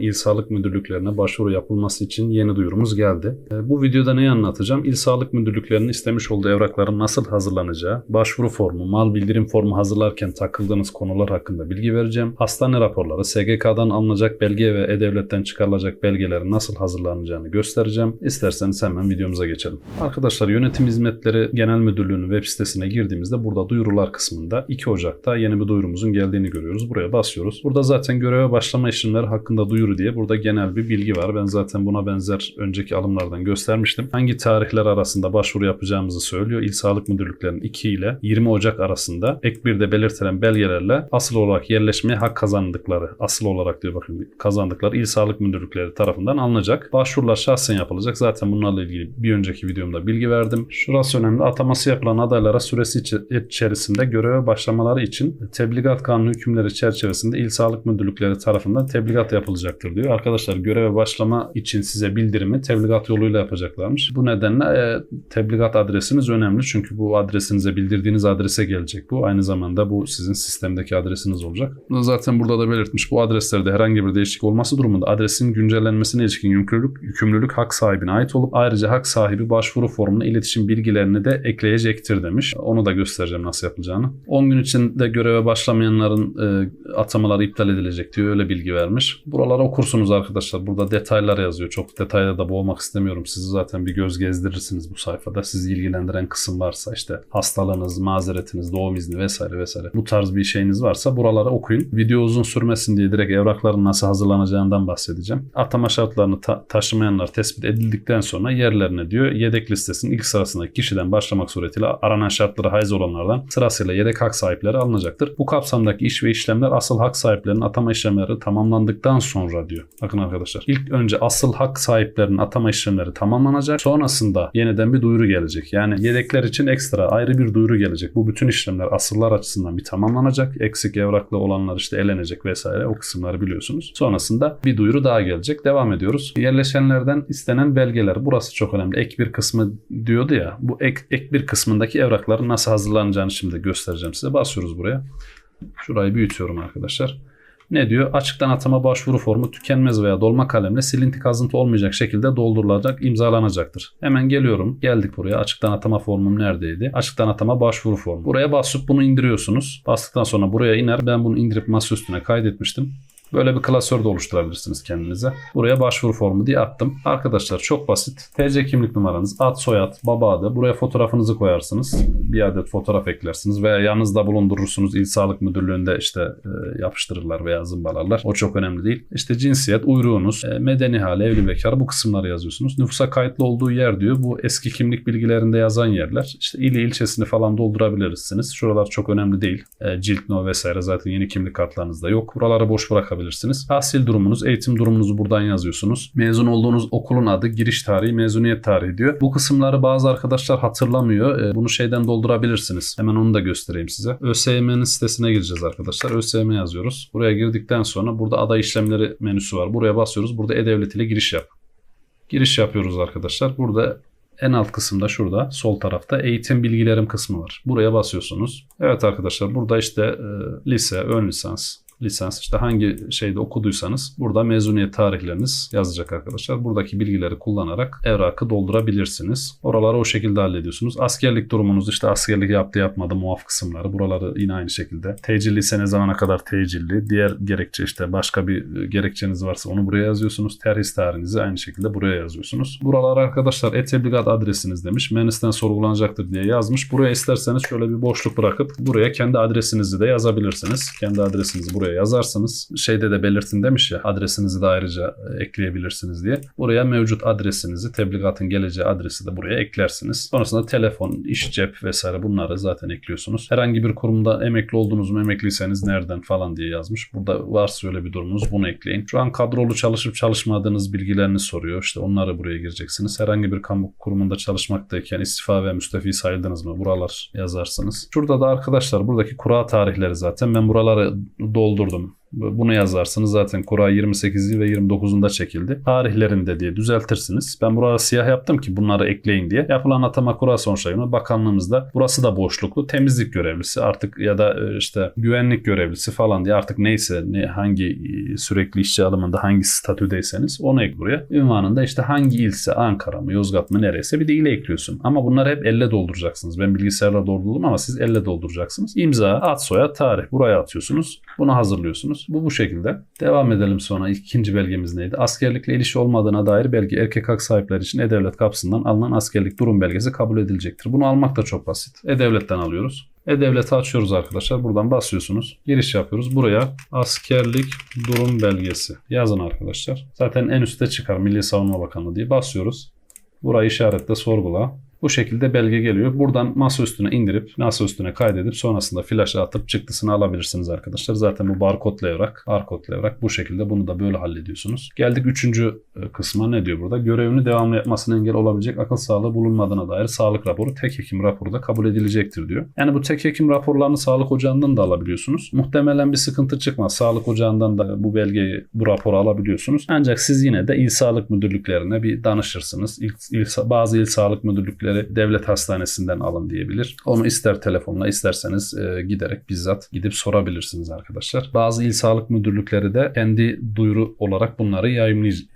İl Sağlık Müdürlüklerine başvuru yapılması için yeni duyurumuz geldi. E, Bu videoda neyi anlatacağım? İl Sağlık Müdürlüklerinin istemiş olduğu evrakların nasıl hazırlanacağı, başvuru formu, mal bildirim formu hazırlarken takıldığınız konular hakkında bilgi vereceğim. Hastane raporları, SGK'dan alınacak belge ve E-Devlet'ten çıkarılacak belgelerin nasıl hazırlanacağını göstereceğim. İsterseniz hemen videomuza geçelim. Arkadaşlar Yönetim Hizmetleri Genel Müdürlüğü'nün web sitesine girdiğimizde burada duyurular kısmında 2 Ocak'ta yeni bir duyurumuzun geldiğini görüyoruz. Buraya basıyoruz. Burada zaten göreve başlama işlemleri hakkında duyuru diye burada genel bir bilgi var. Ben zaten buna benzer önceki alımlardan göstermiştim. Hangi tarihler arasında başvuru yapacağımızı söylüyor. İl Sağlık Müdürlüklerinin 2 ile 20 Ocak arasında ek bir de belirtilen belgelerle asıl olarak yerleşmeye hak kazandıkları, asıl olarak diyor bakın kazandıkları İl Sağlık Müdürlükleri tarafından alınacak. Başvurular şahsen yapılacak. Zaten bunlarla ilgili bir önceki videomda bilgi verdim. Şurası önemli. Ataması yapılan adaylara süresi içerisinde göreve başlamaları için tebligat kanunu hükümleri çerçevesinde İl Sağlık Müdürlükleri tarafından tebligat yapılacaktır diyor. Arkadaşlar göreve başlama için size bildirimi tebligat yoluyla yapacaklarmış. Bu nedenle e, tebligat adresiniz önemli. Çünkü bu adresinize bildirdiğiniz adrese gelecek bu. Aynı zamanda bu sizin sistemdeki adresiniz olacak. Zaten burada da belirtmiş bu adreslerde herhangi bir değişiklik olması durumunda adresin güncellenmesine ilişkin yükümlülük, yükümlülük hak sahibine ait olup ayrıca hak sahibi başvuru formuna iletişim bilgilerini de ekleyecektir demiş. Onu da göstereceğim nasıl yapılacağını. 10 gün içinde göreve başlamayanların e, atamaları iptal edilecek diyor. Öyle bilgi vermiş. Buralara okursunuz arkadaşlar. Burada detaylar yazıyor. Çok detayda da boğmak istemiyorum. Sizi zaten bir göz gezdirirsiniz bu sayfada. Sizi ilgilendiren kısım varsa işte hastalığınız, mazeretiniz, doğum izni vesaire vesaire. Bu tarz bir şeyiniz varsa buraları okuyun. Video uzun sürmesin diye direkt evrakların nasıl hazırlanacağından bahsedeceğim. Atama şartlarını ta- taşımayanlar tespit edildikten sonra yerlerine diyor yedek listesinin ilk sırasındaki kişiden başlamak suretiyle aranan şartları haiz olanlardan sırasıyla yedek hak sahipleri alınacaktır. Bu kapsamdaki iş ve işlemler asıl hak sahiplerinin atama işlemleri tamamlandıktan sonra diyor. Bakın arkadaşlar. İlk önce asıl hak sahiplerinin atama işlemleri tamamlanacak. Sonrasında yeniden bir duyuru gelecek. Yani yedekler için ekstra ayrı bir duyuru gelecek. Bu bütün işlemler asıllar açısından bir tamamlanacak. Eksik evraklı olanlar işte elenecek vesaire. O kısımları biliyorsunuz. Sonrasında bir duyuru daha gelecek. Devam ediyoruz. Yerleşenlerden istenen belgeler. Burası çok önemli. Ek bir kısmı diyordu ya. Bu ek, ek bir kısmındaki evrakların nasıl hazırlanacağını şimdi göstereceğim size. Basıyoruz buraya. Şurayı büyütüyorum arkadaşlar. Ne diyor? Açıktan atama başvuru formu tükenmez veya dolma kalemle silinti kazıntı olmayacak şekilde doldurulacak, imzalanacaktır. Hemen geliyorum. Geldik buraya. Açıktan atama formum neredeydi? Açıktan atama başvuru formu. Buraya basıp bunu indiriyorsunuz. Bastıktan sonra buraya iner. Ben bunu indirip masa üstüne kaydetmiştim. Böyle bir klasör de oluşturabilirsiniz kendinize. Buraya başvuru formu diye attım. Arkadaşlar çok basit. TC kimlik numaranız, ad, soyad, baba adı. Buraya fotoğrafınızı koyarsınız. Bir adet fotoğraf eklersiniz veya yanınızda bulundurursunuz. İl Sağlık Müdürlüğü'nde işte e, yapıştırırlar veya zımbalarlar. O çok önemli değil. İşte cinsiyet, uyruğunuz, e, medeni hali, evli bekar bu kısımları yazıyorsunuz. Nüfusa kayıtlı olduğu yer diyor. Bu eski kimlik bilgilerinde yazan yerler. İşte ili ilçesini falan doldurabilirsiniz. Şuralar çok önemli değil. E, cilt no vesaire zaten yeni kimlik kartlarınızda yok. Buraları boş bırakabilirsiniz. Tahsil durumunuz, eğitim durumunuzu buradan yazıyorsunuz. Mezun olduğunuz okulun adı, giriş tarihi, mezuniyet tarihi diyor. Bu kısımları bazı arkadaşlar hatırlamıyor. E, bunu şeyden doldurabilirsiniz. Hemen onu da göstereyim size. ÖSYM'nin sitesine gireceğiz arkadaşlar. ÖSYM yazıyoruz. Buraya girdikten sonra burada aday işlemleri menüsü var. Buraya basıyoruz. Burada E-Devlet ile giriş yap. Giriş yapıyoruz arkadaşlar. Burada en alt kısımda şurada sol tarafta eğitim bilgilerim kısmı var. Buraya basıyorsunuz. Evet arkadaşlar burada işte e, lise, ön lisans, lisans işte hangi şeyde okuduysanız burada mezuniyet tarihleriniz yazacak arkadaşlar. Buradaki bilgileri kullanarak evrakı doldurabilirsiniz. Oraları o şekilde hallediyorsunuz. Askerlik durumunuz işte askerlik yaptı yapmadı muaf kısımları. Buraları yine aynı şekilde. Tecilli ise ne zamana kadar tecilli. Diğer gerekçe işte başka bir e, gerekçeniz varsa onu buraya yazıyorsunuz. Terhis tarihinizi aynı şekilde buraya yazıyorsunuz. Buralar arkadaşlar e-tebligat adresiniz demiş. Menisten sorgulanacaktır diye yazmış. Buraya isterseniz şöyle bir boşluk bırakıp buraya kendi adresinizi de yazabilirsiniz. Kendi adresinizi buraya yazarsanız şeyde de belirtin demiş ya adresinizi de ayrıca e, ekleyebilirsiniz diye. Buraya mevcut adresinizi tebligatın geleceği adresi de buraya eklersiniz. Sonrasında telefon, iş cep vesaire bunları zaten ekliyorsunuz. Herhangi bir kurumda emekli oldunuz mu emekliyseniz nereden falan diye yazmış. Burada varsa öyle bir durumunuz bunu ekleyin. Şu an kadrolu çalışıp çalışmadığınız bilgilerini soruyor. İşte onları buraya gireceksiniz. Herhangi bir kamu kurumunda çalışmaktayken istifa ve müstefi sayıldınız mı? Buralar yazarsınız. Şurada da arkadaşlar buradaki kura tarihleri zaten ben buraları doldurdum. Bu- Bunu yazarsınız zaten kura 28'i ve 29'unda çekildi. Tarihlerinde diye düzeltirsiniz. Ben buraya siyah yaptım ki bunları ekleyin diye. Yapılan atama kura sonuçlarına bakanlığımızda burası da boşluklu. Temizlik görevlisi artık ya da e, işte güvenlik görevlisi falan diye artık neyse ne hangi e, sürekli işçi alımında hangi statüdeyseniz onu ek buraya. Ünvanında işte hangi ilse Ankara mı Yozgat mı neresi bir de ile ekliyorsun. Ama bunları hep elle dolduracaksınız. Ben bilgisayarla doldurdum ama siz elle dolduracaksınız. İmza, ad, soyad, tarih. Buraya atıyorsunuz. Bunu hazırlıyorsunuz. Bu bu şekilde. Devam edelim sonra. İkinci belgemiz neydi? Askerlikle ilişki olmadığına dair belge erkek hak sahipleri için E-Devlet kapısından alınan askerlik durum belgesi kabul edilecektir. Bunu almak da çok basit. E-Devlet'ten alıyoruz. E-Devlet'i açıyoruz arkadaşlar. Buradan basıyorsunuz. Giriş yapıyoruz. Buraya askerlik durum belgesi yazın arkadaşlar. Zaten en üstte çıkar Milli Savunma Bakanlığı diye basıyoruz. Burayı işaretle sorgula. Bu şekilde belge geliyor. Buradan masa üstüne indirip masa üstüne kaydedip sonrasında flash atıp çıktısını alabilirsiniz arkadaşlar. Zaten bu barkodlu evrak bu şekilde bunu da böyle hallediyorsunuz. Geldik üçüncü e, kısma ne diyor burada? Görevini devamlı yapmasına engel olabilecek akıl sağlığı bulunmadığına dair sağlık raporu tek hekim raporu da kabul edilecektir diyor. Yani bu tek hekim raporlarını sağlık ocağından da alabiliyorsunuz. Muhtemelen bir sıkıntı çıkmaz. Sağlık ocağından da bu belgeyi, bu raporu alabiliyorsunuz. Ancak siz yine de il sağlık müdürlüklerine bir danışırsınız. İl, il, bazı il sağlık müdürlükleri devlet hastanesinden alın diyebilir. Onu ister telefonla isterseniz e, giderek bizzat gidip sorabilirsiniz arkadaşlar. Bazı il sağlık müdürlükleri de kendi duyuru olarak bunları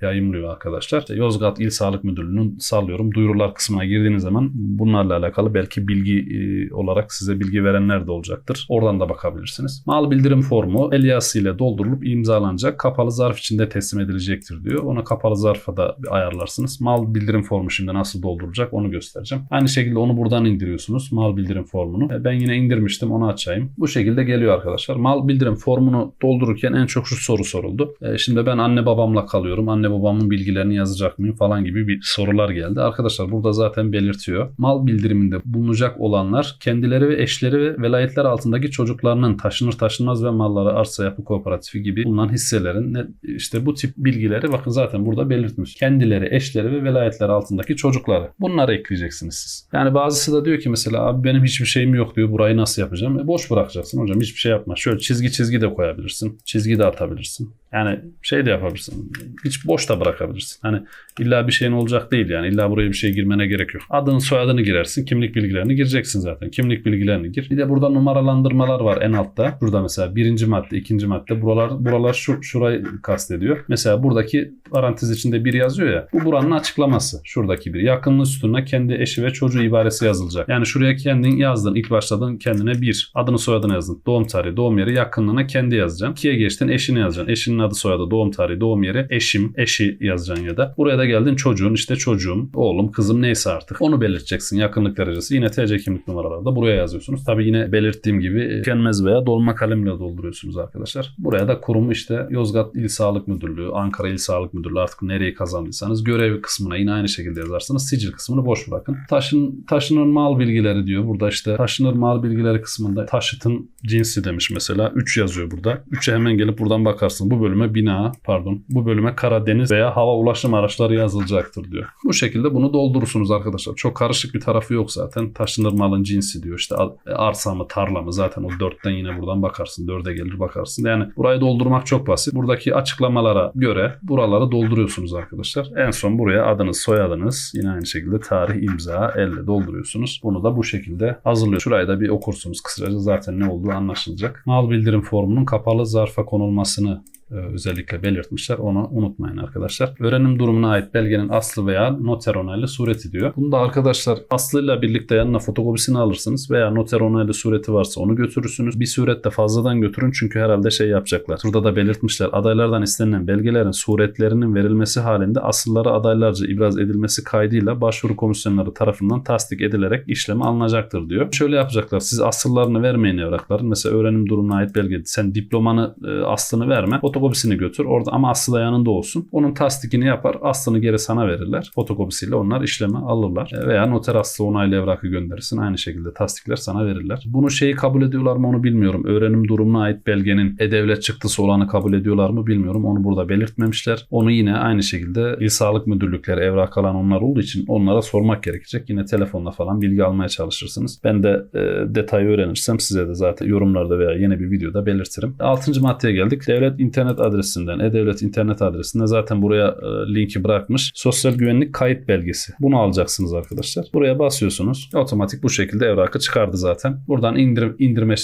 yayımlıyor arkadaşlar. İşte Yozgat İl Sağlık Müdürlüğü'nün sallıyorum duyurular kısmına girdiğiniz zaman bunlarla alakalı belki bilgi e, olarak size bilgi verenler de olacaktır. Oradan da bakabilirsiniz. Mal bildirim formu el yazısıyla doldurulup imzalanacak kapalı zarf içinde teslim edilecektir diyor. Ona kapalı zarfa da ayarlarsınız. Mal bildirim formu şimdi nasıl doldurulacak onu göstereceğim. Aynı şekilde onu buradan indiriyorsunuz. Mal bildirim formunu. E, Ben yine indirmiştim onu açayım. Bu şekilde geliyor arkadaşlar. Mal bildirim formunu doldururken en çok şu soru soruldu. E, Şimdi ben anne babamla kalıyorum. Anne babamın bilgilerini yazacak mıyım falan gibi bir sorular geldi. Arkadaşlar burada zaten belirtiyor. Mal bildiriminde bulunacak olanlar kendileri ve eşleri ve velayetler altındaki çocuklarının taşınır taşınmaz ve malları arsa yapı kooperatifi gibi bulunan hisselerin işte bu tip bilgileri bakın zaten burada belirtmiş. Kendileri, eşleri ve velayetler altındaki çocukları. Bunları ekleyeceksiniz siz. Yani bazısı da diyor ki mesela abi benim hiçbir şeyim yok diyor. Burayı nasıl yapacağım? E boş bırakacaksın hocam. Hiçbir şey yapma. Şöyle çizgi çizgi de koyabilirsin. Çizgi de atabilirsin. Yani şey de yapabilirsin. Hiç boş da bırakabilirsin. Hani illa bir şeyin olacak değil yani. İlla buraya bir şey girmene gerek yok. Adını soyadını girersin. Kimlik bilgilerini gireceksin zaten. Kimlik bilgilerini gir. Bir de burada numaralandırmalar var en altta. Burada mesela birinci madde, ikinci madde. Buralar buralar şu şurayı kastediyor. Mesela buradaki parantez içinde bir yazıyor ya. Bu buranın açıklaması. Şuradaki bir. Yakınlığı sütununa kendi eşi ve çocuğu ibaresi yazılacak. Yani şuraya kendin yazdın. ilk başladın kendine bir. Adını soyadını yazdın. Doğum tarihi, doğum yeri, yakınlığına kendi yazacaksın. İkiye geçtin eşini yazacaksın. Eşinin adı soyadı, doğum tarihi, doğum yeri, eşim, eşi yazacaksın ya da. Buraya da geldin çocuğun işte çocuğum, oğlum, kızım neyse artık. Onu belirteceksin. Yakınlık derecesi. Yine TC kimlik numaraları da buraya yazıyorsunuz. Tabii yine belirttiğim gibi tükenmez veya dolma kalemle dolduruyorsunuz arkadaşlar. Buraya da kurum işte Yozgat İl Sağlık Müdürlüğü, Ankara İl Sağlık Müdürlüğü artık nereyi kazandıysanız görev kısmına yine aynı şekilde yazarsınız. Sicil kısmını boş bırakın. Taşın, taşınır mal bilgileri diyor. Burada işte taşınır mal bilgileri kısmında taşıtın cinsi demiş mesela. 3 yazıyor burada. 3'e hemen gelip buradan bakarsın. Bu bölüme bina pardon bu bölüme Karadeniz veya hava ulaşım araçları yazılacaktır diyor. Bu şekilde bunu doldurursunuz arkadaşlar. Çok karışık bir tarafı yok zaten. Taşınır malın cinsi diyor. İşte al- arsa mı tarla mı zaten o dörtten yine buradan bakarsın. Dörde gelir bakarsın. Yani burayı doldurmak çok basit. Buradaki açıklamalara göre buraları dolduruyorsunuz arkadaşlar. En son buraya adınız, soyadınız yine aynı şekilde tarih, imza, elle dolduruyorsunuz. Bunu da bu şekilde hazırlıyor. Şurayı da bir okursunuz. Kısaca zaten ne olduğu anlaşılacak. Mal bildirim formunun kapalı zarfa konulmasını e, özellikle belirtmişler. Onu unutmayın arkadaşlar. Öğrenim durumuna ait belgenin aslı veya noter onaylı sureti diyor. Bunu da arkadaşlar aslıyla birlikte yanına fotokopisini alırsınız veya noter onaylı sureti varsa onu götürürsünüz. Bir suret de fazladan götürün çünkü herhalde şey yapacaklar. Burada da belirtmişler. Adaylardan istenilen belgelerin suretlerinin verilmesi halinde asılları adaylarca ibraz edilmesi kaydıyla başvuru komisyonları tarafından tasdik edilerek işleme alınacaktır diyor. Şöyle yapacaklar. Siz asıllarını vermeyin evrakların. Mesela öğrenim durumuna ait belge. Sen diplomanı e, aslını verme. Fotokopisini götür orada ama aslı da yanında olsun. Onun tasdikini yapar. Aslını geri sana verirler. Fotokopisiyle onlar işleme alırlar. E, Veya noter aslı onaylı evrakı gönderirsin. Aynı şekilde tasdikler sana verirler. Bunu şeyi kabul ediyorlar mı onu bilmiyorum. Öğrenim durumuna ait belgenin e-devlet çıktısı olanı kabul ediyorlar mı bilmiyorum. Onu burada belirtmemişler. Onu yine aynı şekilde İl Sağlık Müdürlükleri evrak alan onlar olduğu için onlara sormak gerekecek. Yine telefonla falan bilgi almaya çalışırsınız. Ben de e, detayı öğrenirsem size de zaten yorumlarda veya yeni bir videoda belirtirim. 6. maddeye geldik. Devlet internet adresinden, e-devlet internet adresinde zaten buraya e, linki bırakmış. Sosyal güvenlik kayıt belgesi. Bunu alacaksınız arkadaşlar. Buraya basıyorsunuz. Otomatik bu şekilde evrakı çıkardı zaten. Buradan indirim, indirme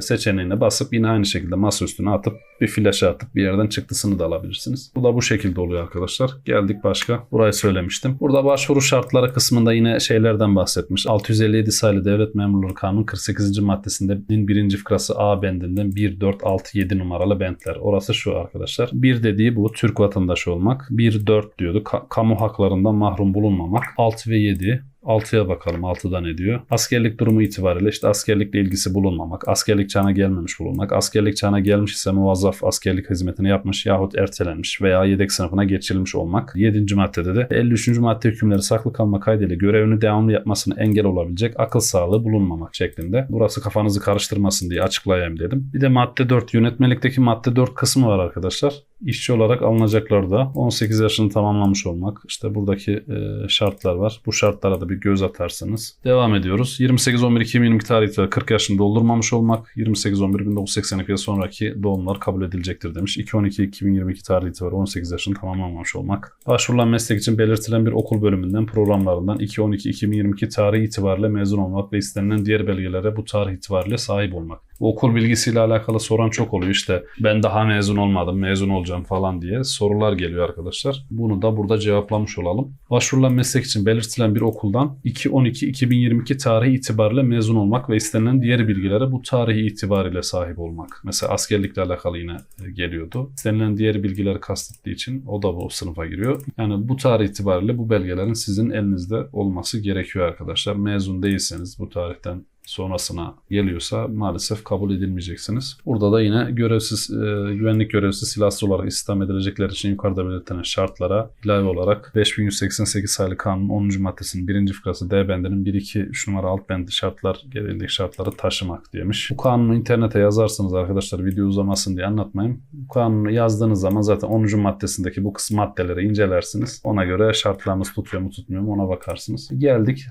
seçeneğine basıp yine aynı şekilde masa üstüne atıp bir flaşa atıp bir yerden çıktısını da alabilirsiniz. Bu da bu şekilde oluyor arkadaşlar. Geldik başka. Burayı söylemiştim. Burada başvuru şartları kısmında yine şeylerden bahsetmiş. 657 sayılı Devlet Memurları Kanunu 48. maddesinde birinci fıkrası A bendinden 1, 4, 6, 7 numaralı bentler. Orası şu arkadaşlar. Bir dediği bu Türk vatandaşı olmak. 1, 4 diyordu. Ka- kamu haklarından mahrum bulunmamak. 6 ve 7 6'ya bakalım 6'da ne diyor? Askerlik durumu itibariyle işte askerlikle ilgisi bulunmamak, askerlik çağına gelmemiş bulunmak, askerlik çağına gelmiş ise muvazzaf askerlik hizmetini yapmış yahut ertelenmiş veya yedek sınıfına geçirilmiş olmak. 7. maddede de 53. madde hükümleri saklı kalma kaydıyla görevini devamlı yapmasını engel olabilecek akıl sağlığı bulunmamak şeklinde. Burası kafanızı karıştırmasın diye açıklayayım dedim. Bir de madde 4 yönetmelikteki madde 4 kısmı var arkadaşlar. İşçi olarak alınacaklar da 18 yaşını tamamlamış olmak. İşte buradaki e, şartlar var. Bu şartlara da bir göz atarsınız. Devam ediyoruz. 28-11-2022 tarihte 40 yaşını doldurmamış olmak. 28-11-1982 ve sonraki doğumlar kabul edilecektir demiş. 2-12-2022 tarihi itibariyle 18 yaşını tamamlamamış olmak. Başvurulan meslek için belirtilen bir okul bölümünden programlarından 2-12-2022 tarihi itibariyle mezun olmak ve istenilen diğer belgelere bu tarih itibariyle sahip olmak. Okul bilgisiyle alakalı soran çok oluyor. İşte ben daha mezun olmadım, mezun olacağım falan diye sorular geliyor arkadaşlar. Bunu da burada cevaplamış olalım. Başvurulan meslek için belirtilen bir okuldan 2-12-2022 tarihi itibariyle mezun olmak ve istenilen diğer bilgilere bu tarihi itibariyle sahip olmak. Mesela askerlikle alakalı yine e, geliyordu. İstenilen diğer bilgileri kastettiği için o da bu sınıfa giriyor. Yani bu tarih itibariyle bu belgelerin sizin elinizde olması gerekiyor arkadaşlar. Mezun değilseniz bu tarihten sonrasına geliyorsa maalesef kabul edilmeyeceksiniz. Burada da yine görevsiz e, güvenlik görevlisi silahsız olarak istihdam edilecekler için yukarıda belirtilen şartlara ilave olarak 5188 sayılı kanunun 10. maddesinin 1. fıkrası D bendinin 1 2 3 numara alt bendi şartlar gereğindeki şartları taşımak demiş. Bu kanunu internete yazarsınız arkadaşlar video uzamasın diye anlatmayayım. Bu kanunu yazdığınız zaman zaten 10. maddesindeki bu kısım maddeleri incelersiniz. Ona göre şartlarınız tutuyor mu tutmuyor mu ona bakarsınız. Geldik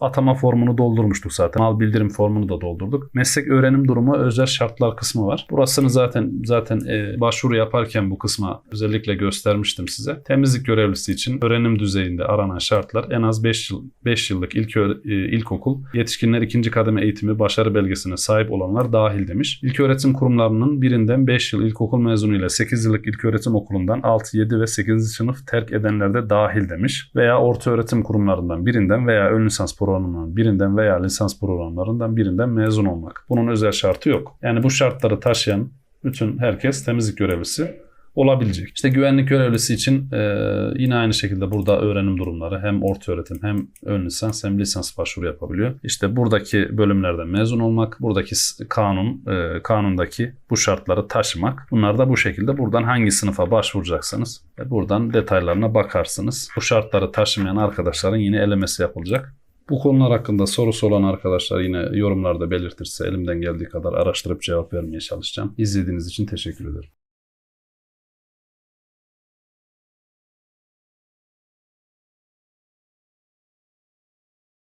atama formunu doldurmuştuk zaten. Mal bildirim formunu da doldurduk. Meslek öğrenim durumu özel şartlar kısmı var. Burasını zaten zaten e, başvuru yaparken bu kısma özellikle göstermiştim size. Temizlik görevlisi için öğrenim düzeyinde aranan şartlar en az 5 yıl 5 yıllık ilk e, ilkokul, yetişkinler ikinci kademe eğitimi başarı belgesine sahip olanlar dahil demiş. İlköğretim kurumlarının birinden 5 yıl ilkokul mezunu ile 8 yıllık ilköğretim okulundan 6, 7 ve 8. sınıf terk edenler de dahil demiş. Veya orta öğretim kurumlarından birinden veya ön lisans programından birinden veya lisans programlarından birinden mezun olmak. Bunun özel şartı yok. Yani bu şartları taşıyan bütün herkes temizlik görevlisi olabilecek. İşte güvenlik görevlisi için e, yine aynı şekilde burada öğrenim durumları hem orta öğretim hem ön lisans hem lisans başvuru yapabiliyor. İşte buradaki bölümlerden mezun olmak, buradaki kanun, e, kanundaki bu şartları taşımak. Bunlar da bu şekilde buradan hangi sınıfa başvuracaksanız e, buradan detaylarına bakarsınız. Bu şartları taşımayan arkadaşların yine elemesi yapılacak. Bu konular hakkında sorusu olan arkadaşlar yine yorumlarda belirtirse elimden geldiği kadar araştırıp cevap vermeye çalışacağım. İzlediğiniz için teşekkür ederim.